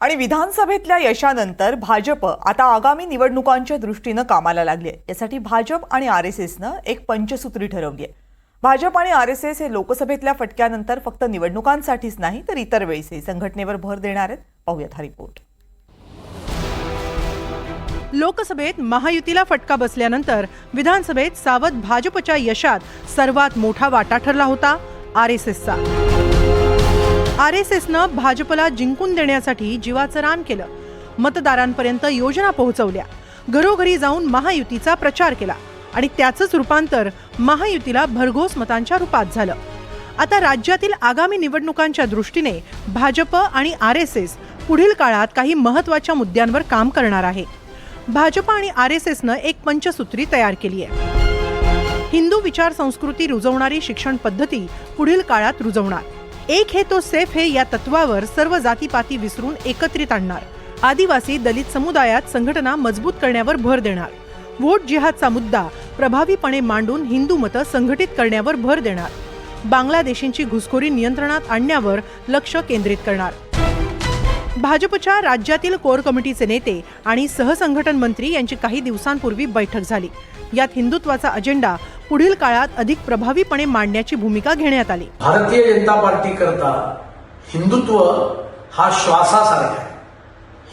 आणि विधानसभेतल्या यशानंतर भाजप आता आगामी निवडणुकांच्या दृष्टीनं कामाला लागली आहे यासाठी भाजप आणि आर एस एसनं एक पंचसूत्री ठरवली आहे भाजप आणि आर एस एस हे लोकसभेतल्या फटक्यानंतर फक्त निवडणुकांसाठीच नाही तर इतर वेळीसही संघटनेवर भर देणार आहेत. पाहूयात हा रिपोर्ट. लोकसभेत महायुतीला फटका बसल्यानंतर विधानसभेत सावध भाजपच्या यशात सर्वात मोठा वाटा ठरला होता आर एस एसचा. आर एस एसनं भाजपला जिंकून देण्यासाठी जीवाचं रान केलं. मतदारांपर्यंत योजना पोहोचवल्या. घरोघरी जाऊन महायुतीचा प्रचार केला आणि त्याचंच रूपांतर महायुतीला भरघोस मतांच्या रूपात झालं. आता राज्यातील आगामी निवडणुकांच्या दृष्टीने भाजप आणि आर एस एस पुढील काळात काही महत्त्वाच्या मुद्द्यांवर काम करणार आहे. भाजप आणि आर एस एसनं एक पंचसूत्री तयार केली आहे हिंदू विचार संस्कृती रुजवणारी शिक्षण पद्धती पुढील काळात रुजवणार. एक हे तो सेफ हे या तत्वावर सर्व जातीपाती विसरून एकत्रित आणणार. आदिवासी दलित समुदायात संघटना मजबूत करण्यावर भर देणार. वोट जिहादचा मुद्दा प्रभावीपणे मांडून हिंदू मतं संघटित करण्यावर भर देणार. बांगलादेशींची घुसखोरी नियंत्रणात आणण्यावर लक्ष केंद्रित करणार. भाजपच्या राज्यातील कोर कमिटीचे नेते आणि सहसंघटन मंत्री यांची काही दिवसांपूर्वी बैठक झाली. यात हिंदुत्वाचा अजेंडा पुढील काळात अधिक प्रभावीपणे मांडण्याची भूमिका घेण्यात आली. भारतीय जनता पार्टी करता हिंदुत्व हा श्वासासारखा आहे.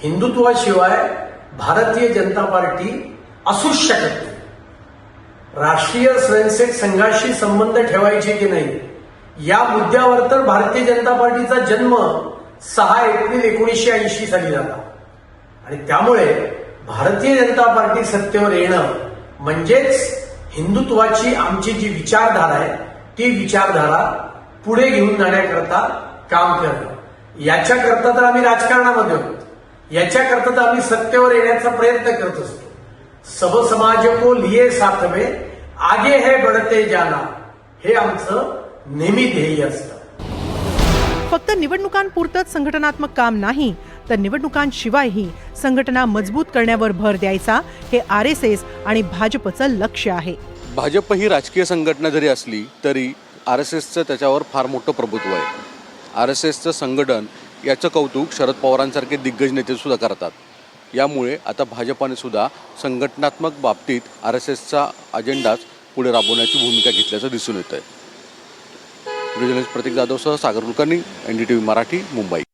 हिंदुत्वाशिवाय भारतीय जनता पार्टी असूच शकत नाही. राष्ट्रीय स्वयंसेवक संघाशी संबंध ठेवायचे की नाही या मुद्द्यावर तर भारतीय जनता पार्टीचा जन्म सहा एप्रिल एकोणीसशे ऐंशी साली झाला. आणि त्यामुळे भारतीय जनता पार्टी सत्तेवर येणं म्हणजेच हिंदुत्वाची आमची जी विचारधारा आहे ती विचारधारा पुढे घेऊन जाण्याकरता काम करणं. याच्याकरता तर आम्ही राजकारणामध्ये आहोत याच्याकरता तर आम्ही सत्तेवर येण्याचा प्रयत्न करत असतो. सब समाज को लिए साथ में आगे है बढ़ते जाना हे आमचं नेहमी ध्येय असतं. फक्त निवडणुकांपुरतंच संघटनात्मक काम नाही तर निवडणुकांशिवायही संघटना मजबूत करण्यावर भर द्यायचा हे आर एस एस आणि भाजपचं लक्ष आहे. भाजप ही राजकीय संघटना जरी असली तरी आर एस एसचं त्याच्यावर फार मोठं प्रभुत्व आहे. आर एस एसचं संघटन याचं कौतुक शरद पवारांसारखे दिग्गज नेतेसुद्धा करतात. यामुळे आता भाजपाने सुद्धा संघटनात्मक बाबतीत आर एस एसचा अजेंडाच पुढे राबवण्याची भूमिका घेतल्याचं दिसून येतं आहे journalist Pratik जाधवसह Sagar Kulkarni N D T V Marathi Mumbai.